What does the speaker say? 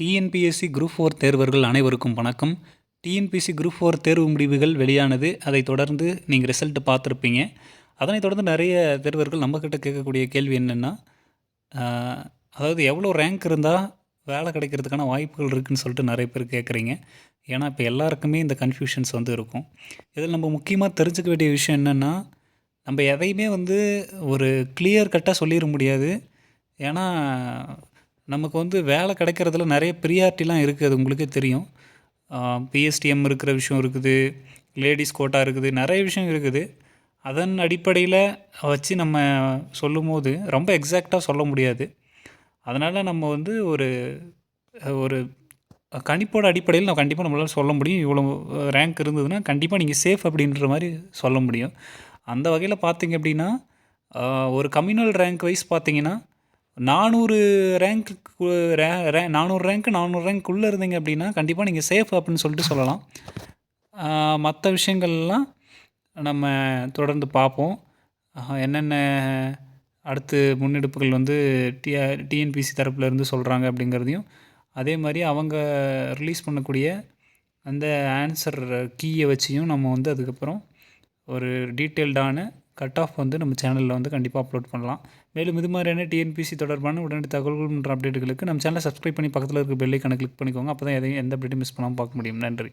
TNPSC group four தேர்வர்கள் அனைவருக்கும் வணக்கம். TNPSC group four தேர்வு முடிவுகள் வெளியானது. அதை தொடர்ந்து நீங்கள் ரிசல்ட் பார்த்துருப்பீங்க. அதனைத் தொடர்ந்து நிறைய தேர்வர்கள் நம்மக்கிட்ட கேட்கக்கூடிய கேள்வி என்னென்னா அதாவது எவ்வளோ ரேங்க் இருந்தால் வேலை கிடைக்கிறதுக்கான வாய்ப்புகள் இருக்குதுன்னு சொல்லிட்டு நிறைய பேர் கேட்குறீங்க. ஏன்னா இப்போ எல்லாருக்குமே இந்த கன்ஃபியூஷன்ஸ் வந்து இருக்கும். இதில் நம்ம முக்கியமாக தெரிஞ்சுக்க வேண்டிய விஷயம் என்னென்னா நம்ம எதையுமே வந்து ஒரு கிளியர் கட்டாக சொல்லிட முடியாது. ஏன்னா நமக்கு வந்து வேலை கிடைக்கிறதுல நிறைய ப்ரியாரிட்டிலாம் இருக்குது அது உங்களுக்கே தெரியும். பிஎஸ்டிஎம் இருக்கிற விஷயம் இருக்குது லேடிஸ் கோட்டா இருக்குது நிறைய விஷயம் இருக்குது. அதன் அடிப்படையில் வச்சு நம்ம சொல்லும்போது ரொம்ப எக்ஸாக்டாக சொல்ல முடியாது. அதனால் நம்ம வந்து ஒரு ஒரு கணிப்போட அடிப்படையில் நான் கண்டிப்பாக நம்மளால் சொல்ல முடியும். இவ்வளோ ரேங்க் இருந்ததுன்னா கண்டிப்பாக நீங்கள் சேஃப் அப்படின்ற மாதிரி சொல்ல முடியும். அந்த வகையில் பார்த்தீங்க அப்படின்னா ஒரு கம்யூனல் ரேங்க் வைஸ் பார்த்தீங்கன்னா நானூறு ரேங்க்கு ரே ரே நானூறு ரேங்க்கு நானூறு ரேங்க் உள்ளே இருந்தீங்க அப்படின்னா கண்டிப்பாக நீங்கள் சேஃப் அப்படின்னு சொல்லிட்டு சொல்லலாம். மற்ற விஷயங்கள்லாம் நம்ம தொடர்ந்து பார்ப்போம். என்னென்ன அடுத்து முன்னெடுப்புகள் வந்து டி டிஎன்பிசி தரப்புலேருந்து சொல்கிறாங்க அப்படிங்கிறதையும் அதே மாதிரி அவங்க ரிலீஸ் பண்ணக்கூடிய அந்த ஆன்சர் கீயை வச்சியும் நம்ம வந்து அதுக்கப்புறம் ஒரு டீட்டெயில்டான கட் ஆஃப் வந்து நம்ம சேனலில் வந்து கண்டிப்பாக அப்லோட் பண்ணலாம். மேலும் இது மாதிரியான டிஎன்பிசி தொடர்பான உடனடி தகவல்கள் மற்றும் அப்டேட்டுகளுக்கு நம்ம சேனலை சப்ஸ்கிரைப் பண்ணி பக்கத்தில் இருக்க பெல்லைக்கான கிளிக் பண்ணிக்கோங்க. அப்போ தான் எதையும் எந்த அப்டேட்டும் மிஸ் பண்ணாமல் பார்க்க முடியும். நன்றி.